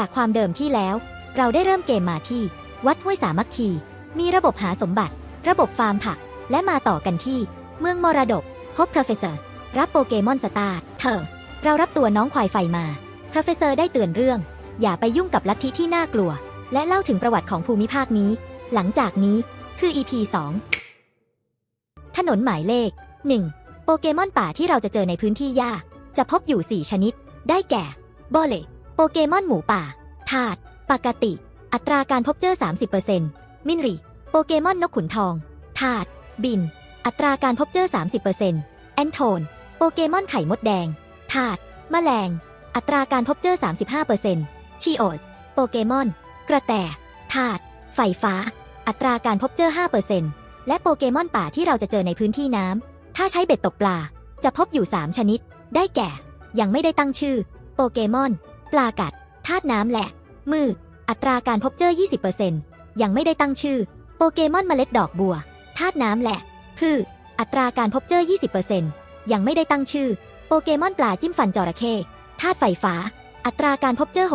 จากความเดิมที่แล้ว เราได้เริ่มเกมมาที่ วัดห้วยสามัคคี มีระบบหาสมบัติ ระบบฟาร์มผัก และมาต่อกันที่ เมืองมรดก พบ Professor รับโปเกมอนสตาร์เธอ เรารับตัวน้องควายไฟมา Professor ได้เตือนเรื่อง อย่าไปยุ่งกับลัทธิที่น่ากลัว และเล่าถึงประวัติของภูมิภาคนี้ หลังจากนี้คือ EP 2 ถนนหมายเลข 1 โปเกมอนป่าที่เราจะเจอในพื้นที่หญ้า จะพบอยู่ 4 ชนิด ได้แก่โบเล ปเกมอนหมูป่าธาตุปกติ อัตราการพบเจอ 30%มินรี โปเกมอนนกขุนทองธาตุบิน อัตราการพบเจอ 30%แอนโทน โปเกมอนไข่มดแดงธาตุแมลง อัตราการพบเจอ 35%ชีโอด โปเกมอน กระแตธาตุไฟฟ้า อัตราการพบเจอ 5%และโปเกมอนป่าที่เราจะเจอในพื้นที่น้ำ ถ้าใช้เบ็ดตกปลา จะพบอยู่ 3 ชนิด ได้แก่ ยังไม่ได้ตั้งชื่อ โปเกมอน ปลากัดธาตุน้ำแหละ มือ อัตราการพบเจอ 20%ยังไม่ได้ตั้งชื่อ โปเกมอนเมล็ดดอกบัวธาตุน้ำแหละ พืช อัตราการพบเจอ 20%ยังไม่ได้ตั้งชื่อ โปเกมอนปลาจิ้มฟันจระเข้ธาตุไฟฟ้า อัตราการพบเจอ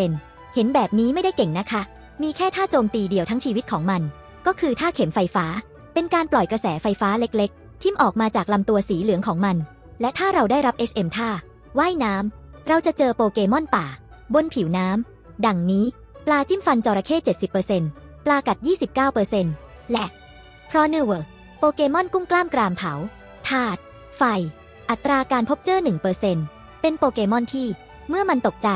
60%เห็นแบบนี้ไม่ได้เก่งนะคะ มีแค่ท่าโจมตีเดียวทั้งชีวิตของมัน ก็คือท่าเข็มไฟฟ้า เป็นการปล่อยกระแสไฟฟ้าเล็ก ๆ ทิ่มออกมาจากลำตัวสีเหลืองของมัน และถ้าเราได้รับ HM ท่าว่ายน้ำ เราจะเจอโปเกมอนป่า บนผิวน้ำ ดังนี้ ปลาจิ้มฟันจระเข้70%ปลากัด 29%และ พรอเนเวอร์ โปเกมอนกุ้งกล้ามกรามเผาธาตุไฟ อัตราการพบเจอ1%เป็นโปเกมอนที่ เมื่อมันตกใจ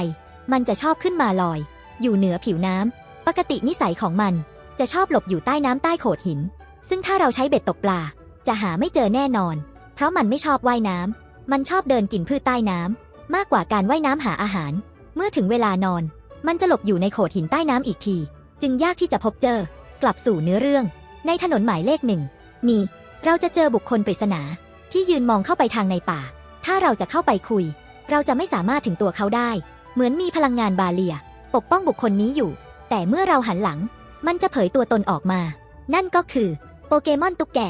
มันจะชอบขึ้นมาลอย อยู่เหนือผิวน้ำ ปกตินิสัยของมันจะชอบหลบอยู่ใต้น้ำใต้โขดหิน ซึ่งถ้าเราใช้เบ็ดตกปลา จะหาไม่เจอแน่นอน เพราะมันไม่ชอบว่ายน้ำ มันชอบเดินกินพืชใต้น้ำ มากกว่าการว่ายน้ำหาอาหาร เมื่อถึงเวลานอน มันจะหลบอยู่ในโขดหินใต้น้ำอีกที จึงยากที่จะพบเจอ กลับสู่เนื้อเรื่อง ในถนนหมายเลขหนึ่งนี่เราจะเจอบุคคลปริศนา ที่ยืนมองเข้าไปทางในป่า ถ้าเราจะเข้าไปคุย เราจะไม่สามารถถึงตัวเขาได้ เหมือนมีพลังงานบาเลีย ปกป้องบุคคลนี้อยู่ แต่เมื่อเราหันหลัง มันจะเผยตัวตนออกมา นั่นก็คือ โปเกมอนตุ๊กแก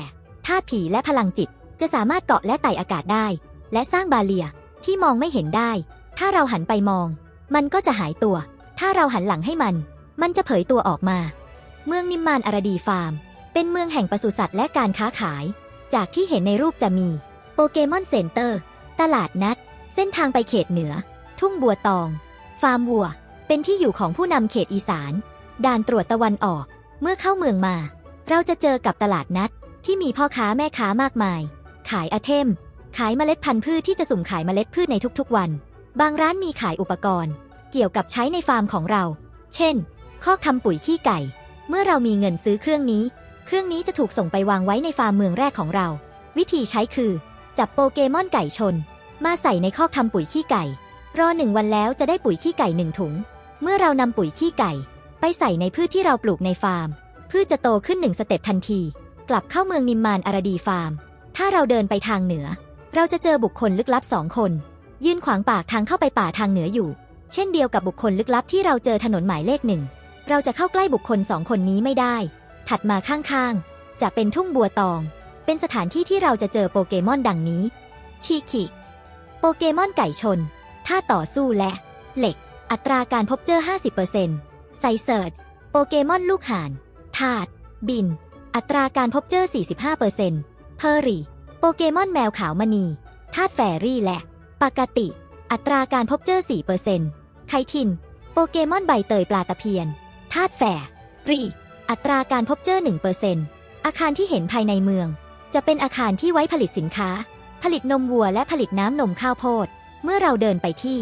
ธาตุผีและพลังจิต จะสามารถเกาะและไต่อากาศได้ และสร้างบาเลีย ที่มองไม่เห็นได้ ถ้าเราหันไปมอง มันก็จะหายตัว ถ้าเราหันหลังให้มัน มันจะเผยตัวออกมา เมืองนิมมานอารดีฟาร์ม เป็นเมืองแห่งปศุสัตว์และการค้าขาย จากที่เห็นในรูปจะมี โปเกมอนเซ็นเตอร์ ตลาดนัด เส้นทางไปเขตเหนือ ทุ่งบัวตอง ฟาร์มวัว เป็นที่อยู่ของผู้นำเขตอีสาน ด่านตรวจตะวันออก เมื่อเข้าเมืองมา เราจะเจอกับตลาดนัดที่มีพ่อค้าแม่ค้ามากมาย ขายอาเทม ขายเมล็ดพันธุ์พืชที่จะสุ่มขายเมล็ดพืชในทุกๆวัน บางร้านมีขายอุปกรณ์ เกี่ยวกับใช้ในฟาร์มของเรา เช่นคอทำปุ๋ยขี้ไก่ เมื่อเรามีเงินซื้อเครื่องนี้ เครื่องนี้จะถูกส่งไปวางไว้ในฟาร์มเมืองแรกของเรา วิธีใช้คือ จับโปเกมอนไก่ชน มาใส่ในคอทำปุ๋ยขี้ไก่ รอหนึ่งวันแล้วจะได้ปุ๋ยขี้ไก่หนึ่งถุง เมื่อเรานำปุ๋ยขี้ไก่ ไปใส่ในพืชที่เราปลูกในฟาร์ม พืชจะโตขึ้นหนึ่งสเต็ปทันที กลับเข้าเมืองนิมมานอารดีฟาร์ม ถ้าเราเดินไปทางเหนือ เราจะเจอบุคคลลึกลับสองคน ยืนขวางปากทางเข้าไปป่าทางเหนืออยู่ เช่นเดียวกับบุคคลลึกลับที่เราเจอถนนหมายเลขหนึ่ง เราจะเข้าใกล้บุคคลสองคนนี้ไม่ได้ ถัดมาข้างๆ จะเป็นทุ่งบัวตอง เป็นสถานที่ที่เราจะเจอโปเกมอนดังนี้ ชีคิ โปเกมอนไก่ชน ท่าต่อสู้และ เหล็ก อัตราการพบเจอ 50%ไซเซิร์ดโปเกมอนลูกห่านธาตุบิน อัตราการพบเจอ 45%เพอร์รี่ เกมอนแมวขาวมณีธาตุแฟรี่และ ปกติ อัตราการพบเจอ 4%ไคทิน โปเกมอนใบเตยปลาตะเพียนธาตุแฝรีอัตราการพบเจอ 1%อาคารที่เห็นภายในเมือง จะเป็นอาคารที่ไว้ผลิตสินค้า ผลิตนมวัวและผลิตน้ำนมข้าวโพด เมื่อเราเดินไปที่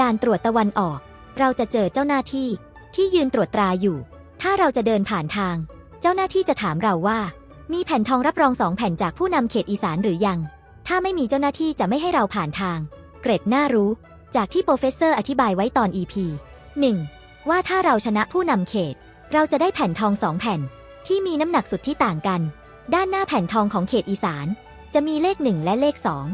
ด่านตรวจตะวันออก เราจะเจอเจ้าหน้าที่ที่ยืนตรวจตราอยู่ ถ้าเราจะเดินผ่านทาง เจ้าหน้าที่จะถามเราว่า มีแผ่นทองรับรองสองแผ่นจากผู้นำเขตอีสานหรือยัง ถ้าไม่มีเจ้าหน้าที่จะไม่ให้เราผ่านทาง เกรดน่ารู้ จากที่โปรเฟสเซอร์อธิบายไว้ตอน EP 1 ว่าถ้าเราชนะผู้นำเขต เราจะได้แผ่นทองสองแผ่น ที่มีน้ำหนักสุดที่ต่างกัน ด้านหน้าแผ่นทองของเขตอีสาน จะมีเลขหนึ่งและเลขสอง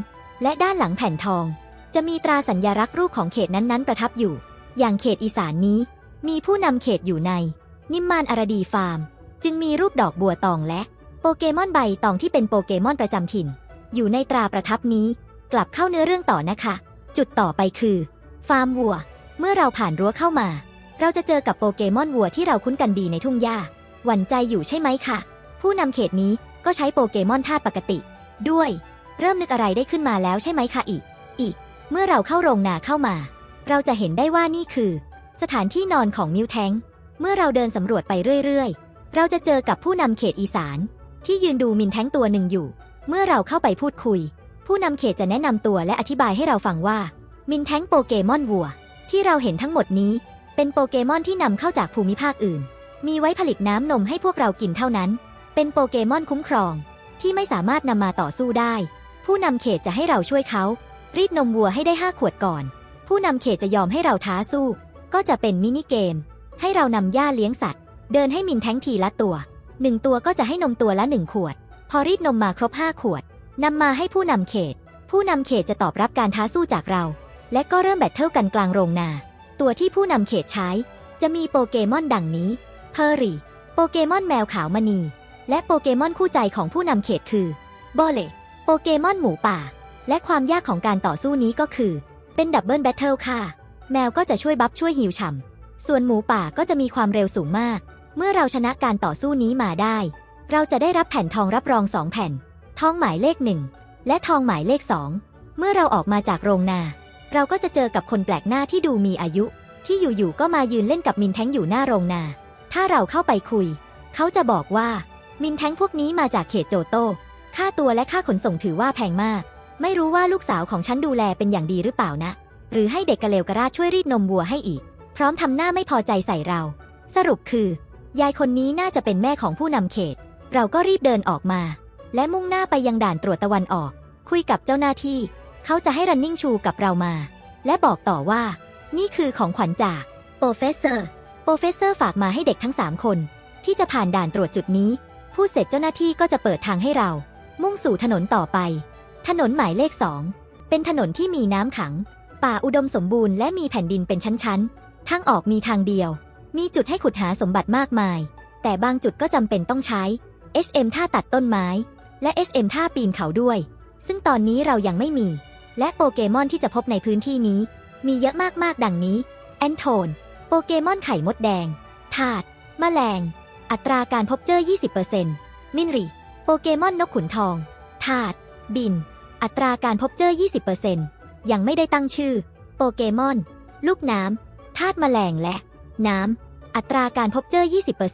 และด้านหลังแผ่นทอง จะมีตราสัญญลักษณ์รูปของเขตนั้นๆ ประทับอยู่ อย่างเขตอีสานนี้ มีผู้นำเขตอยู่ใน นิมมานอารดีฟาร์ม จึงมีรูปดอกบัวตองและ โปเกมอนใบตองที่เป็นโปเกมอนประจำถิ่น อยู่ในตราประทับนี้ กลับเข้าเนื้อเรื่องต่อนะคะ จุดต่อไปคือ ฟาร์มวัว เมื่อเราผ่านรั้วเข้ามา เราจะเจอกับโปเกมอนวัวที่เราคุ้นกันดีในทุ่งหญ้าหวั่นใจอยู่ใช่ไหมคะผู้นำเขตนี้ก็ใช้โปเกมอนธาตุปกติ ด้วย เริ่มนึกอะไรได้ขึ้นมาแล้วใช่ไหมคะอีก อีก เมื่อเราเข้าโรงนาเข้ามา เราจะเห็นได้ว่านี่คือ สถานที่นอนของมิวแทงเมื่อเราเดินสำรวจไปเรื่อยๆ เราจะเจอกับผู้นำเขตอีสาน ที่ยืนดูมินแท้งตัวหนึ่งอยู่ เมื่อเราเข้าไปพูดคุย ผู้นำเขตจะแนะนำตัวและอธิบายให้เราฟังว่า มินแท้งโปเกมอนวัว ที่เราเห็นทั้งหมดนี้ เป็นโปเกมอนที่นำเข้าจากภูมิภาคอื่น มีไว้ผลิตน้ำนมให้พวกเรากินเท่านั้น เป็นโปเกมอนคุ้มครอง ที่ไม่สามารถนำมาต่อสู้ได้ ผู้นำเขตจะให้เราช่วยเขา รีดนมวัวให้ได้ห้าขวดก่อน ผู้นำเขตจะยอมให้เราท้าสู้ ก็จะเป็นมินิเกม ให้เรานำหญ้าเลี้ยงสัตว์ เดินให้มินแท้งทีละตัว หนึ่งตัวก็จะให้นมตัวละหนึ่งขวด พอรีดนมมาครบห้าขวดนำมาให้ผู้นำเขต ผู้นำเขตจะตอบรับการท้าสู้จากเรา และก็เริ่มแบทเทิลกันกลางโรงนา ตัวที่ผู้นำเขตใช้ จะมีโปเกมอนดังนี้เพอรี่โปเกมอนแมวขาวมณี และโปเกมอนคู่ใจของผู้นำเขตคือโบเลโปเกมอนหมูป่า และความยากของการต่อสู้นี้ก็คือ เป็นดับเบิลแบทเทิลค่ะ แมวก็จะช่วยบัฟช่วยฮิวฉ่ำส่วนหมูป่าก็จะมีความเร็วสูงมาก เมื่อเราชนะการต่อสู้นี้มาได้ เราจะได้รับแผ่นทองรับรองสองแผ่น ทองหมายเลขหนึ่งและทองหมายเลขสองเมื่อเราออกมาจากโรงนา เราก็จะเจอกับคนแปลกหน้าที่ดูมีอายุ ที่อยู่ๆก็มายืนเล่นกับมินแท้งอยู่หน้าโรงนา ถ้าเราเข้าไปคุย เขาจะบอกว่า มินแท้งพวกนี้มาจากเขตโจโต้ค่าตัวและค่าขนส่งถือว่าแพงมาก ไม่รู้ว่าลูกสาวของฉันดูแลเป็นอย่างดีหรือเปล่านะ หรือให้เด็กกะเลวกระราช่วยรีดนมวัวให้อีก พร้อมทำหน้าไม่พอใจใส่เรา สรุปคือ ยายคนนี้น่าจะเป็นแม่ของผู้นำเขต เราก็รีบเดินออกมา และมุ่งหน้าไปยังด่านตรวจตะวันออก คุยกับเจ้าหน้าที่ เขาจะให้รันนิ่งชูกับเรามา และบอกต่อว่า นี่คือของขวัญจากโปรเฟสเซอร์โปรเฟสเซอร์ฝากมาให้เด็กทั้ง3คน ที่จะผ่านด่านตรวจจุดนี้ ผู้เสร็จเจ้าหน้าที่ก็จะเปิดทางให้เรา มุ่งสู่ถนนต่อไป ถนนหมายเลขสองเป็นถนนที่มีน้ำขัง ป่าอุดมสมบูรณ์และมีแผ่นดินเป็นชั้นๆทางออกมีทางเดียว มีจุดให้ขุดหาสมบัติมากมาย แต่บางจุดก็จำเป็นต้องใช้ SM ท่าตัดต้นไม้ และ SM ท่าปีนเขาด้วย ซึ่งตอนนี้เรายังไม่มี และโปเกมอนที่จะพบในพื้นที่นี้ มีเยอะมากๆดังนี้ แอนโทน โปเกมอนไข่มดแดง ถาดมแมลง อัตราการพบเจอ 20%มินรี โปเกมอนนกขุนทอง ถาด บิน อัตราการพบเจอ 20%ยังไม่ได้ตั้งชื่อ โปเกมอน ลูกน้ำธาตุแมลงและ น้ำ อัตราการพบเจอ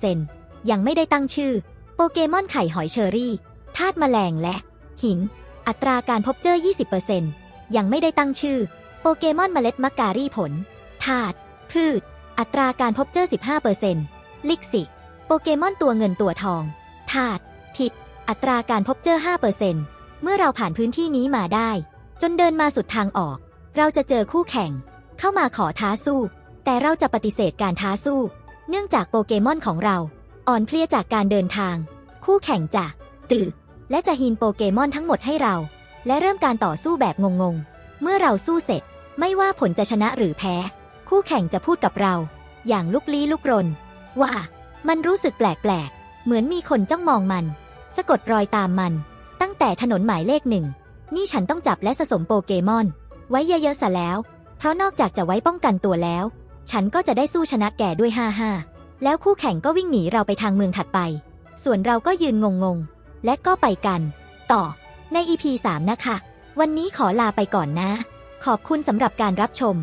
20%ยังไม่ได้ตั้งชื่อ โปเกมอนไข่หอยเชอรี่ธาตุแมลงและ หิน อัตราการพบเจอ 20%ยังไม่ได้ตั้งชื่อ โปเกมอนเมล็ดมักการีผลธาตุพืช อัตราการพบเจอ 15%ลิกซิโปเกมอนตัวเงินตัวทองธาตุผิด อัตราการพบเจอ 5%เมื่อเราผ่านพื้นที่นี้มาได้ จนเดินมาสุดทางออก เราจะเจอคู่แข่ง เข้ามาขอท้าสู้ แต่เราจะปฏิเสธการท้าสู้ เนื่องจากโปเกมอนของเรา อ่อนเพลียจากการเดินทาง คู่แข่งจะตื่นและจะฮีนโปเกมอนทั้งหมดให้เรา และเริ่มการต่อสู้แบบงงๆ เมื่อเราสู้เสร็จ ไม่ว่าผลจะชนะหรือแพ้ คู่แข่งจะพูดกับเรา อย่างลุกลี้ลุกรน ว่า มันรู้สึกแปลกๆ เหมือนมีคนจ้องมองมัน สะกดรอยตามมัน ตั้งแต่ถนนหมายเลขหนึ่ง นี่ฉันต้องจับและสะสมโปเกมอน ไว้เยอะๆซะแล้ว เพราะนอกจากจะไว้ป้องกันตัวแล้ว ฉันก็จะได้สู้ชนะแก่ด้วย5-5แล้วคู่แข่งก็วิ่งหนีเราไปทางเมืองถัดไป ส่วนเราก็ยืนงงๆ และก็ไปกัน ต่อใน EP 3 นะคะ วันนี้ขอลาไปก่อนนะ ขอบคุณสำหรับการรับชม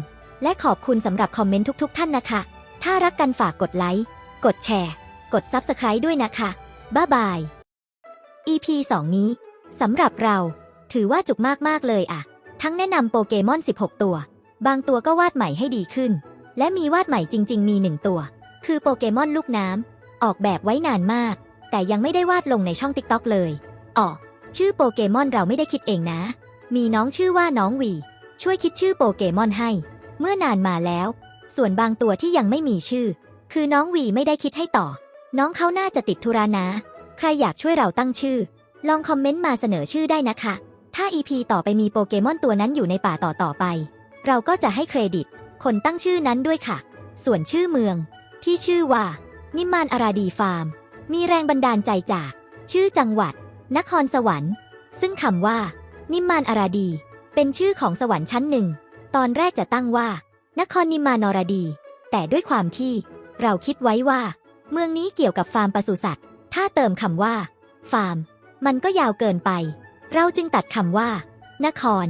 และขอบคุณสำหรับคอมเมนต์ทุก ๆ ท่านนะคะ ถ้ารักกันฝากกดไลค์ กดแชร์ กด Subscribe ด้วยนะคะ บ๊ายบาย EP 2 นี้สำหรับเรา ถือว่าจุกมากๆเลยอะทั้งแนะนำโปเกมอน 16 ตัว บางตัวก็วาดใหม่ให้ดีขึ้น และมีวาดใหม่จริง ๆ มีหนึ่งตัว คือโปเกมอนลูกน้ำ ออกแบบไว้นานมาก แต่ยังไม่ได้วาดลงในช่อง TikTok เลยอ๋อชื่อโปเกมอนเราไม่ได้คิดเองนะ มีน้องชื่อว่าน้องวี ช่วยคิดชื่อโปเกมอนให้ เมื่อนานมาแล้ว ส่วนบางตัวที่ยังไม่มีชื่อ คือน้องวีไม่ได้คิดให้ต่อ น้องเขาน่าจะติดธุระนะ ใครอยากช่วยเราตั้งชื่อ ลองคอมเมนต์มาเสนอชื่อได้นะคะ ถ้า EP ต่อไปมีโปเกมอนตัวนั้นอยู่ในป่าต่อต่อไป เราก็จะให้เครดิต คนตั้งชื่อนั้นด้วยค่ะ ส่วนชื่อเมือง ที่ชื่อว่า นิมานอาราดีฟาร์ม มีแรงบันดาลใจจาก ชื่อจังหวัด นครสวรรค์ ซึ่งคำว่า นิมานอาราดี เป็นชื่อของสวรรค์ชั้นหนึ่ง ตอนแรกจะตั้งว่า นครนิมานอราดี แต่ด้วยความที่ เราคิดไว้ว่า เมืองนี้เกี่ยวกับฟาร์มปศุสัตว์ ถ้าเติมคำว่า ฟาร์ม มันก็ยาวเกินไป เราจึงตัดคำว่า นคร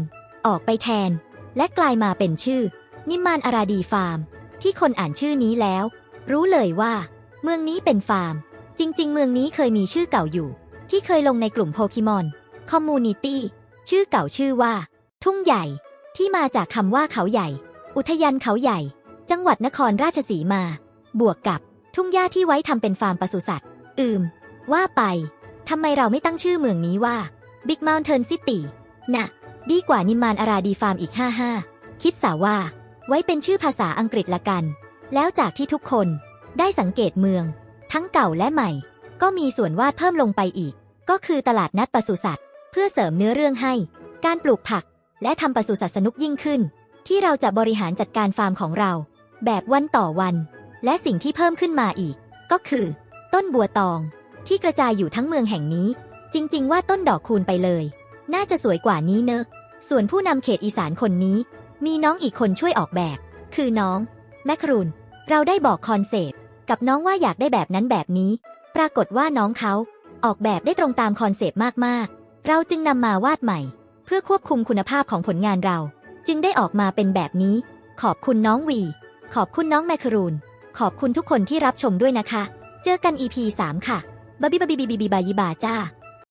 ออกไปแทน และกลายมาเป็นชื่อ นิมานอาราดีฟาร์ม ที่คนอ่านชื่อนี้แล้ว รู้เลยว่า เมืองนี้เป็นฟาร์ม จริง ๆ เมืองนี้เคยมีชื่อเก่าอยู่ ที่เคยลงในกลุ่มโปเกมอนคอมมูนิตี้ชื่อเก่าชื่อว่า ทุ่งใหญ่ ที่มาจากคำว่าเขาใหญ่ อุทยานเขาใหญ่ จังหวัดนครราชสีมา บวกกับทุ่งหญ้าที่ไว้ทำเป็นฟาร์มปศุสัตว์อืม ว่าไปทำไมเราไม่ตั้งชื่อเมืองนี้ว่า Big Mountain City น่ะ ดีกว่านิมมานอาราดีฟาร์มอีก 55 คิดสาว่า ไว้เป็นชื่อภาษาอังกฤษละกัน แล้วจากที่ทุกคนได้สังเกตเมือง ทั้งเก่าและใหม่ ก็มีส่วนวาดเพิ่มลงไปอีก ก็คือตลาดนัดปศุสัตว์ เพื่อเสริมเนื้อเรื่องให้ การปลูกผัก และทำปศุสัตว์สนุกยิ่งขึ้น ที่เราจะบริหารจัดการฟาร์มของเรา แบบวันต่อวัน และสิ่งที่เพิ่มขึ้นมาอีก ก็คือ ต้นบัวตอง ที่กระจายอยู่ทั้งเมืองแห่งนี้ จริง ๆ ว่าต้นดอกคูณไปเลย น่าจะสวยกว่านี้เนอะส่วนผู้นำเขตอีสานคนนี้ มีน้องอีกคนช่วยออกแบบ คือน้องแมคครูน เราได้บอกคอนเซปต์กับน้องว่าอยากได้แบบนั้นแบบนี้ ปรากฏว่าน้องเขาออกแบบได้ตรงตามคอนเซปต์มากๆ เราจึงนำมาวาดใหม่ เพื่อควบคุมคุณภาพของผลงานเรา จึงได้ออกมาเป็นแบบนี้ ขอบคุณน้องวี ขอบคุณน้องแมคครูน ขอบคุณทุกคนที่รับชมด้วยนะคะ เจอกัน EP 3 ค่ะบ๊าบิบาบิบิบิบายบาจ้า